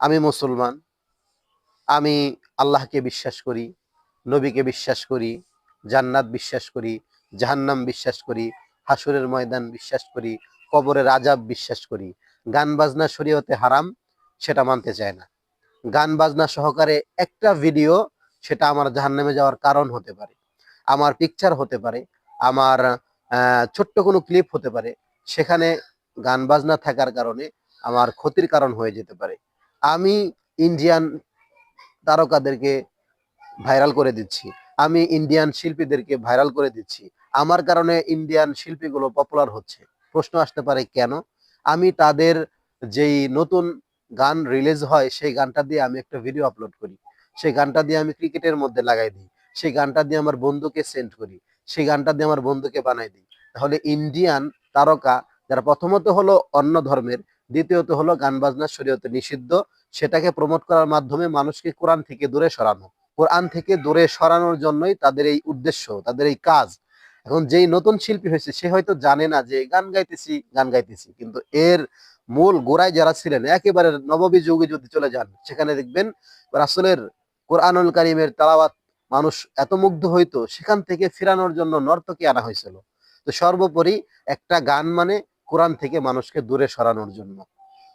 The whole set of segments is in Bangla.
আমি মুসলমান, আমি আল্লাহকে বিশ্বাস করি, নবীকে বিশ্বাস করি, জান্নাত বিশ্বাস করি, জাহান্নাম বিশ্বাস করি হাসুরের ময়দান বিশ্বাস করি, কবরের আজাব বিশ্বাস করি। গান বাজনা শরীয়তে হারাম, সেটা মানতে চায় না। গান বাজনা সহকারে একটা ভিডিও, সেটা আমার জাহান্নামে যাওয়ার কারণ হতে পারে, আমার পিকচার হতে পারে, আমার ছোট্ট কোনো ক্লিপ হতে পারে, সেখানে গান বাজনা থাকার কারণে আমার ক্ষতির কারণ হয়ে যেতে পারে। আমি ইন্ডিয়ান তারকাদেরকে ভাইরাল করে দিচ্ছি। আমি ইন্ডিয়ান শিল্পীদেরকে ভাইরাল করে দিচ্ছি। আমার কারণে ইন্ডিয়ান শিল্পীগুলো পপুলার হচ্ছে। প্রশ্ন আসতে পারে কেন? আমি তাদের যেই নতুন গান রিলিজ হয়, সেই গানটা দিয়ে আমি একটা ভিডিও আপলোড করি। সেই গানটা দিয়ে আমি ক্রিকেটের মধ্যে লাগাই দিই। সেই গানটা দিয়ে আমার বন্ধুকে সেন্ড করি। সেই গানটা দিয়ে আমার বন্ধুকে বানাই দিই। তাহলে ইন্ডিয়ান তারকা যারা প্রথমত হলো অন্য ধর্মের দ্বিতীয়ত হলো গান বাজনা শরীয়তে নিষিদ্ধ। সেটাকে প্রমোট করার মাধ্যমে মানুষকে কোরআন থেকে দূরে সরানো। কোরআন থেকে দূরে সরানোর জন্যই তাদের এই উদ্দেশ্য, তাদের এই কাজ। এখন যেই নতুন শিল্পী হয়েছে, সে হয়তো জানে না যে গান গাইতেছি গান গাইতেছি। কিন্তু এর মূল গোড়ায় যারা ছিলেন, একেবারে নববী যুগে যদি চলে যান, সেখানে দেখবেন রাসূলের কোরআনুল কারিমের তালাওয়াত মানুষ এত মুগ্ধ হইতো, সেখান থেকে ফেরানোর জন্য নর্তকী আনা হয়েছিল। তো সর্বোপরি একটা গান মানে কোরআন থেকে মানুষকে দূরে সরানোর জন্য।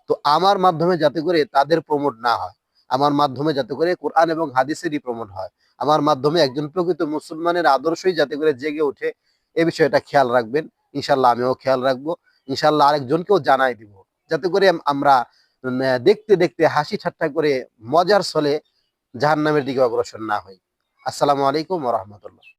তো আমার মাধ্যমে যাতে করে তাদের প্রমোট না হয়, আমার মাধ্যমে যাতে করে কোরআন এবং হাদিসেরই প্রমোট হয়, আমার মাধ্যমে একজন প্রকৃত মুসলমানের আদর্শই যাতে করে জেগে ওঠে, এ বিষয়টা খেয়াল রাখবেন। ইনশাল্লাহ আমিও খেয়াল রাখব। ইনশাল্লাহ আরেকজনকেও জানাই দিব। যাতে করে আমরা দেখতে দেখতে হাসি ঠাট্টা করে মজার ছলে জাহান্নামের দিকে অগ্রসর না হই। আসসালামু আলাইকুম রহমতুল্লাহ।